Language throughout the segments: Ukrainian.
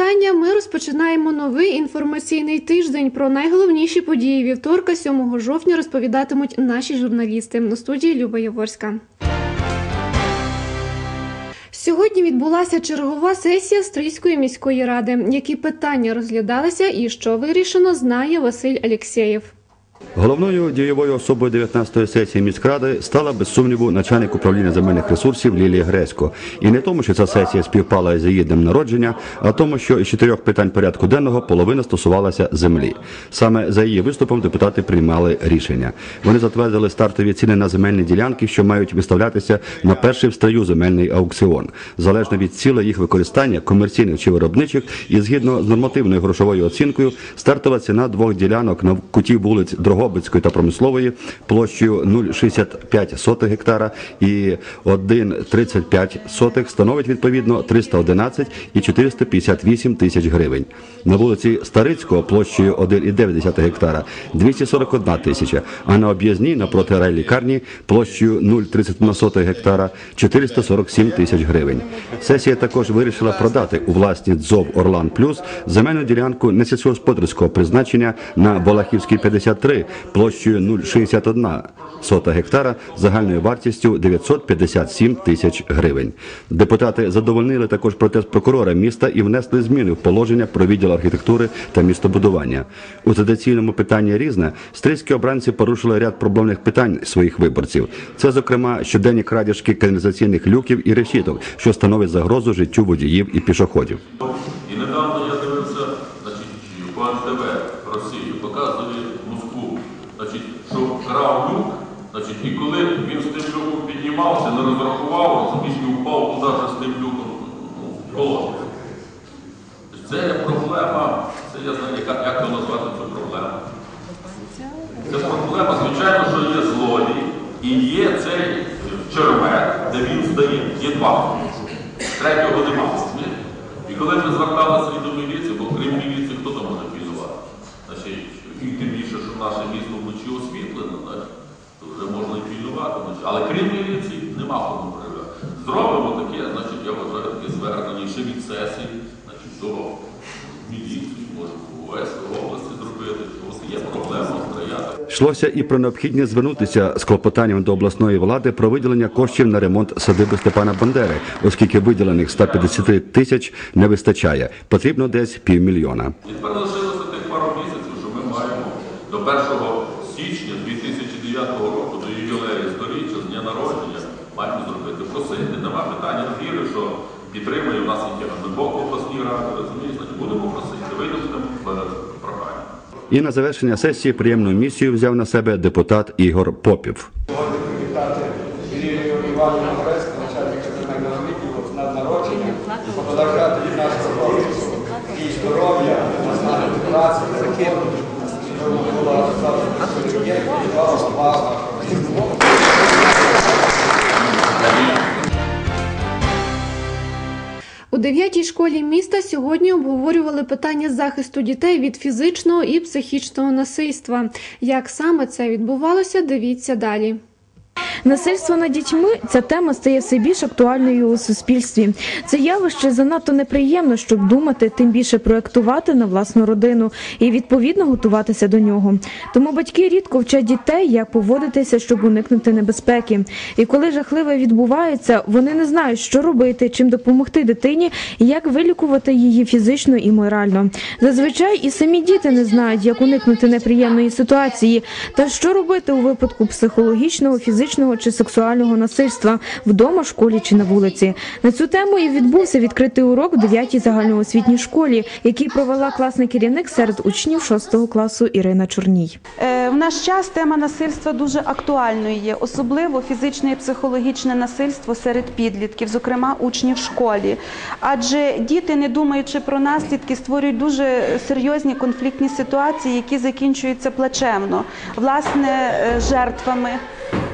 вітання. Ми розпочинаємо новий інформаційний тиждень. Про найголовніші події вівторка, 7 жовтня, розповідатимуть наші журналісти. На студії Люба Яворська. Сьогодні відбулася чергова сесія Стрийської міської ради. Які питання розглядалися і що вирішено, знає Василь Алєксєєв. Головною дієвою особою 19-ї сесії міськради стала без сумніву начальник управління земельних ресурсів Лілія Гресько. І не тому, що ця сесія співпала із її днем народження, а тому, що із чотирьох питань порядку денного половина стосувалася землі. Саме за її виступом депутати приймали рішення. Вони затвердили стартові ціни на земельні ділянки, що мають виставлятися на перший в строю земельний аукціон, залежно від цілей їх використання, комерційних чи виробничих, і згідно з нормативною грошовою оцінкою, стартова ціна двох ділянок на куті вулиць Дрогобицької та Промислової площею 0,65 гектара і 1,35 становить відповідно 311 і 458 тисяч гривень. На вулиці Старицького площею 1,9 гектара 241 тисяча, а на об'їзній напроти райлікарні площею 0,31 гектара 447 тисяч гривень. Сесія також вирішила продати у власність ЗОВ Орлан Плюс земельну ділянку несільськогосподарського призначення на Балахівській 53 площею 0,61 сота гектара загальною вартістю 957 тисяч гривень. Депутати задовольнили також протест прокурора міста і внесли зміни в положення про відділ архітектури та містобудування. У традиційному питанні різне стрийські обранці порушили ряд проблемних питань своїх виборців. Це, зокрема, щоденні крадіжки каналізаційних люків і решіток, що становить загрозу життю водіїв і пішоходів. І недавно я дивився, значить, по НТВ Росії показує Москву, значить, що крав люк, значить, і коли він з тим люком піднімався, не розрахував, розумієш, і впав туди з тим люком ну, в. Це є проблема, це я знаю, як, як то назвати цю проблему. Це проблема, звичайно, що є злодій і є цей червет, де він здає. Є два. Третього немає. І коли ми зверталися до міліції, бо крім міліції, хто там може пільнувати? Значить, і тим більше, що наше місто вночі освітлене, так, то вже можна і пільнувати вночі. Але крім міліції, нема кому перевіряти. Зробимо таке, значить, я вважаю таке звернення ще від сесії, значить, до міліції, може, ОС області зробити. Є проблема стояти. Йшлося і про необхідність звернутися з клопотанням до обласної влади про виділення коштів на ремонт садиби Степана Бандери, оскільки виділених 150 тисяч не вистачає. Потрібно десь півмільйона. І тепер лишилося тих пару місяців, що ми маємо до 1 січня 2009 року, до ювілею сторіччя, з дня народження, маємо зробити просити. Нема питання, я вірю, що підтримує в нас є глибоко обласні ради, розумієш, значить будемо просити. Вийдемо з тим е, проханням. І на завершення сесії приємну місію взяв на себе депутат Ігор Попів. Сьогодні привітати Ірію Іванівну Грецьку, начальника земельного відділу з днем народження, побажати від нашого офісу і здоров'я, наснаги праці, роботи, щоб була завжди є, слава, дев'ятій школі міста сьогодні обговорювали питання захисту дітей від фізичного і психічного насильства. Як саме це відбувалося, дивіться далі. Насильство над дітьми ця тема стає все більш актуальною у суспільстві. Це явище занадто неприємно, щоб думати, тим більше проектувати на власну родину і відповідно готуватися до нього. Тому батьки рідко вчать дітей, як поводитися, щоб уникнути небезпеки. І коли жахливе відбувається, вони не знають, що робити, чим допомогти дитині, і як вилікувати її фізично і морально. Зазвичай і самі діти не знають, як уникнути неприємної ситуації, та що робити у випадку психологічного, фізичного чи сексуального насильства вдома, школі чи на вулиці. На цю тему і відбувся відкритий урок в 9-й загальноосвітній школі, який провела класний керівник серед учнів 6 класу Ірина Чорній. Е, В наш час тема насильства дуже актуальною є, особливо фізичне і психологічне насильство серед підлітків, зокрема учнів школі. Адже діти, не думаючи про наслідки, створюють дуже серйозні конфліктні ситуації, які закінчуються плачевно, власне, е, жертвами.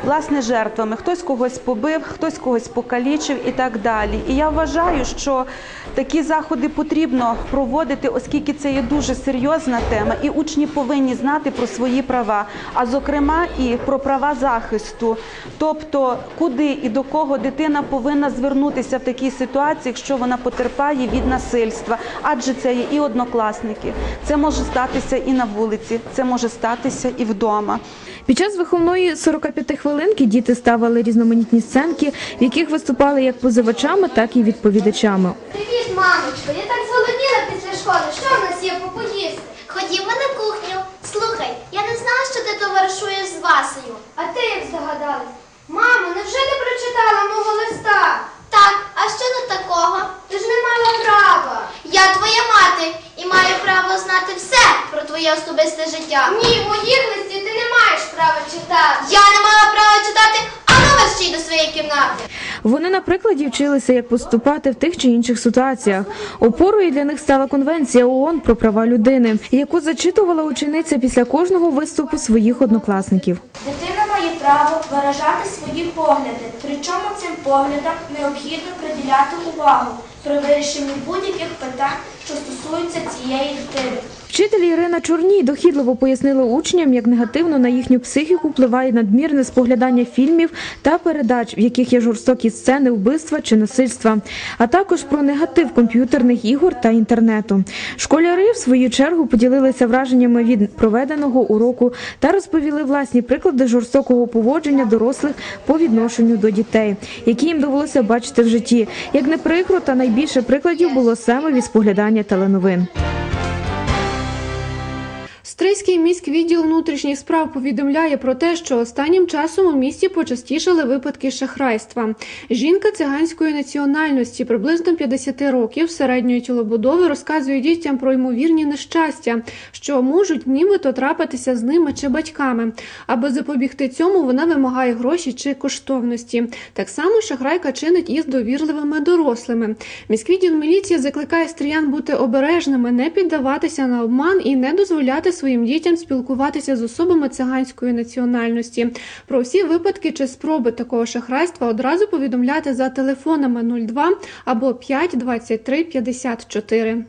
Власне жертвами. Хтось когось побив, хтось когось покалічив і так далі. І я вважаю, що такі заходи потрібно проводити, оскільки це є дуже серйозна тема, і учні повинні знати про свої права, а зокрема і про права захисту. Тобто, куди і до кого дитина повинна звернутися в такій ситуації, якщо вона потерпає від насильства, адже це є і однокласники, це може статися і на вулиці, це може статися і вдома. Під час виховної 45 хвилинки діти ставили різноманітні сценки, в яких виступали як позивачами, так і відповідачами. Привіт, мамочко. Я так зголодніла після школи. Що в нас є попоїсти? Ходімо на кухню. Слухай, я не знала, що ти товаришуєш з Васею. А ти як здогадалась? Мамо, невже не прочитала мого листа? Так, а що не такого? Ти ж не мала права. Я твоя мати і маю право знати все про твоє особисте життя. Ні, моїх листів ти не маєш права читати. Я не мала Вони на прикладі вчилися, як поступати в тих чи інших ситуаціях. Опорою для них стала конвенція ООН про права людини, яку зачитувала учениця після кожного виступу своїх однокласників. Дитина має право виражати свої погляди, причому цим поглядам необхідно приділяти увагу при вирішенні будь-яких питань, що стосуються цієї дитини. Вчитель Ірина Чорній дохідливо пояснила учням, як негативно на їхню психіку впливає надмірне споглядання фільмів та передач, в яких є жорстокі сцени вбивства чи насильства, а також про негатив комп'ютерних ігор та інтернету. Школяри, в свою чергу, поділилися враженнями від проведеного уроку та розповіли власні приклади жорстокого поводження дорослих по відношенню до дітей, які їм довелося бачити в житті. Як не прикро, та найбільше прикладів було саме від споглядання теленовин. Стрийський міськвідділ внутрішніх справ повідомляє про те, що останнім часом у місті почастішали випадки шахрайства. Жінка циганської національності, приблизно 50 років, середньої тілобудови, розказує дітям про ймовірні нещастя, що можуть нібито трапитися з ними чи батьками. Аби запобігти цьому, вона вимагає гроші чи коштовності. Так само шахрайка чинить із довірливими дорослими. Міськвідділ міліції закликає стріян бути обережними, не піддаватися на обман і не дозволяти своїм дітям спілкуватися з особами циганської національності. Про всі випадки чи спроби такого шахрайства одразу повідомляти за телефонами 02 або 5 23 54.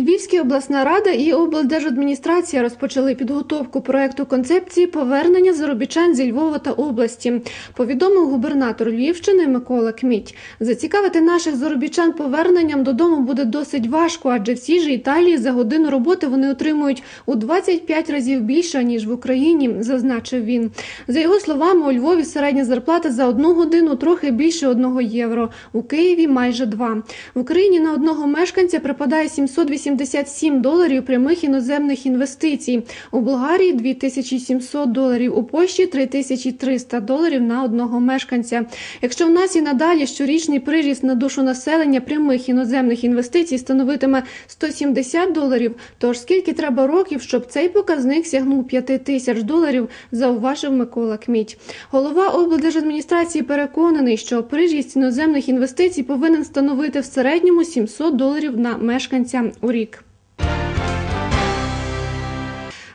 Львівська обласна рада і облдержадміністрація розпочали підготовку проекту концепції повернення заробітчан зі Львова та області. Повідомив губернатор Львівщини Микола Кміть. Зацікавити наших заробітчан поверненням додому буде досить важко, адже всі ж Італії за годину роботи вони отримують у 25 разів більше ніж в Україні, зазначив він. За його словами, у Львові середня зарплата за одну годину трохи більше одного євро. У Києві майже два. В Україні на одного мешканця припадає 780 87 доларів прямих іноземних інвестицій. У Болгарії 2700 доларів, у Польщі 3300 доларів на одного мешканця. Якщо в нас і надалі щорічний приріст на душу населення прямих іноземних інвестицій становитиме 170 доларів, то ж скільки треба років, щоб цей показник сягнув 5 тисяч доларів, зауважив Микола Кміть. Голова облдержадміністрації переконаний, що приріст іноземних інвестицій повинен становити в середньому 700 доларів на мешканця у рік. Greek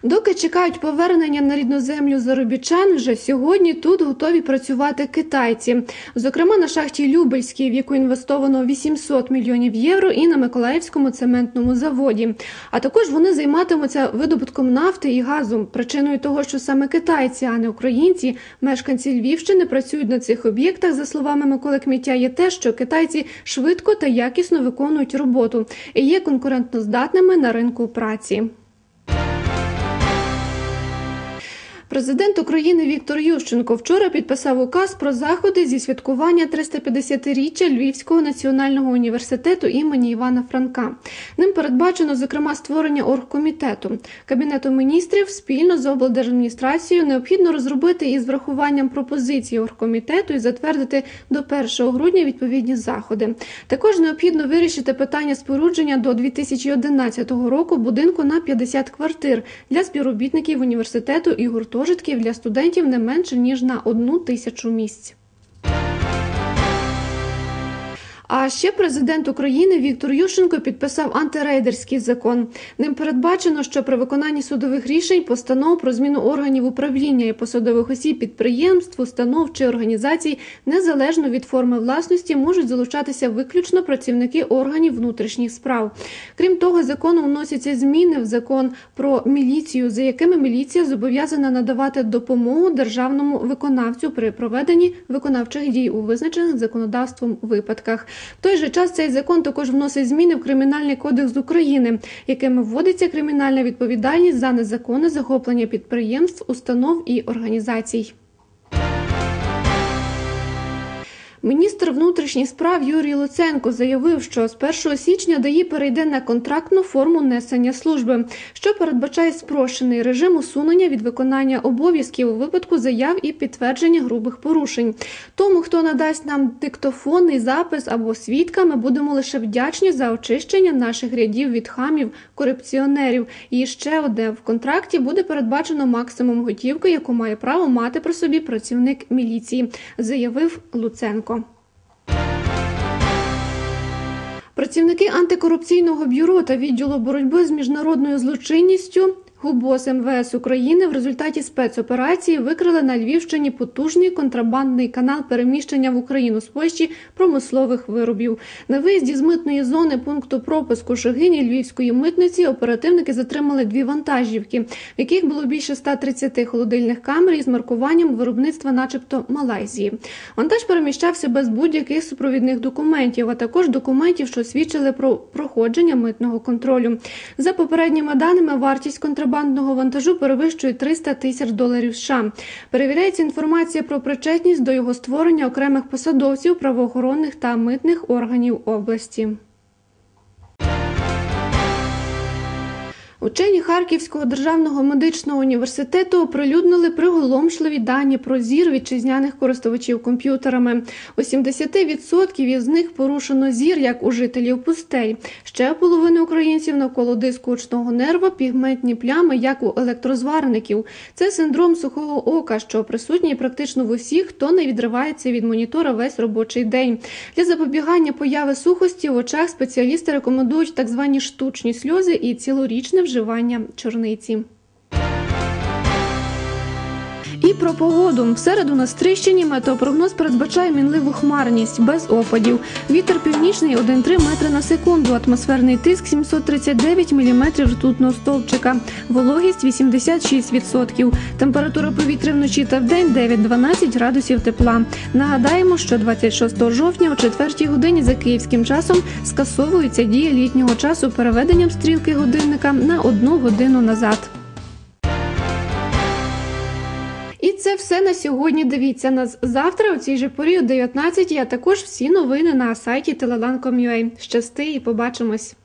Доки чекають повернення на рідну землю заробітчан, вже сьогодні тут готові працювати китайці. Зокрема, на шахті Любельській, в яку інвестовано 800 мільйонів євро, і на Миколаївському цементному заводі. А також вони займатимуться видобутком нафти і газу. Причиною того, що саме китайці, а не українці, мешканці Львівщини працюють на цих об'єктах, за словами Миколи Кміття, є те, що китайці швидко та якісно виконують роботу і є конкурентноздатними на ринку праці. Президент України Віктор Ющенко вчора підписав указ про заходи зі святкування 350-річчя Львівського національного університету імені Івана Франка. Ним передбачено, зокрема, створення оргкомітету. Кабінету міністрів спільно з облдержадміністрацією необхідно розробити із врахуванням пропозицій оргкомітету і затвердити до 1 грудня відповідні заходи. Також необхідно вирішити питання спорудження до 2011 року будинку на 50 квартир для співробітників університету і гуртожитків для студентів не менше ніж на одну тисячу місць. А ще президент України Віктор Ющенко підписав антирейдерський закон. Ним передбачено, що при виконанні судових рішень постанов про зміну органів управління і посадових осіб підприємств, установ чи організацій незалежно від форми власності можуть залучатися виключно працівники органів внутрішніх справ. Крім того, законом вносяться зміни в закон про міліцію, за якими міліція зобов'язана надавати допомогу державному виконавцю при проведенні виконавчих дій у визначених законодавством випадках. В той же час цей закон також вносить зміни в Кримінальний кодекс України, якими вводиться кримінальна відповідальність за незаконне захоплення підприємств, установ і організацій. Міністр внутрішніх справ Юрій Луценко заявив, що з 1 січня ДАІ перейде на контрактну форму несення служби, що передбачає спрощений режим усунення від виконання обов'язків у випадку заяв і підтвердження грубих порушень. Тому, хто надасть нам диктофонний запис або свідка, ми будемо лише вдячні за очищення наших рядів від хамів, корупціонерів. І ще одне в контракті буде передбачено максимум готівки, яку має право мати при собі працівник міліції, заявив Луценко. Працівники антикорупційного бюро та відділу боротьби з міжнародною злочинністю ГУБОС МВС України в результаті спецоперації викрили на Львівщині потужний контрабандний канал переміщення в Україну з Польщі промислових виробів. На виїзді з митної зони пункту пропуску Шегині Львівської митниці оперативники затримали дві вантажівки, в яких було більше 130 холодильних камер із маркуванням виробництва, начебто Малайзії. Вантаж переміщався без будь-яких супровідних документів, а також документів, що свідчили про проходження митного контролю. За попередніми даними, вартість контрабандного вантажу перевищує 300 тисяч доларів США. Перевіряється інформація про причетність до його створення окремих посадовців правоохоронних та митних органів області. Учені Харківського державного медичного університету оприлюднили приголомшливі дані про зір вітчизняних користувачів комп'ютерами. У 70% із них порушено зір, як у жителів пустель. Ще половини українців навколо диску очного нерва пігментні плями, як у електрозварників. Це синдром сухого ока, що присутній практично в усіх, хто не відривається від монітора весь робочий день. Для запобігання появи сухості в очах спеціалісти рекомендують так звані штучні сльози і цілорічне вживання чорниці. Про погоду. В середу на Стрищині метеопрогноз передбачає мінливу хмарність без опадів. Вітер північний 1,3 метри на секунду. Атмосферний тиск 739 міліметрів ртутного стовпчика. Вологість 86%. Температура повітря вночі та вдень 9-12 градусів тепла. Нагадаємо, що 26 жовтня о 4 годині за київським часом скасовується дія літнього часу переведенням стрілки годинника на одну годину назад. Це все на сьогодні. Дивіться нас завтра у цій же порі о 19, а також всі новини на сайті telelan.com.ua. Щасти і побачимось!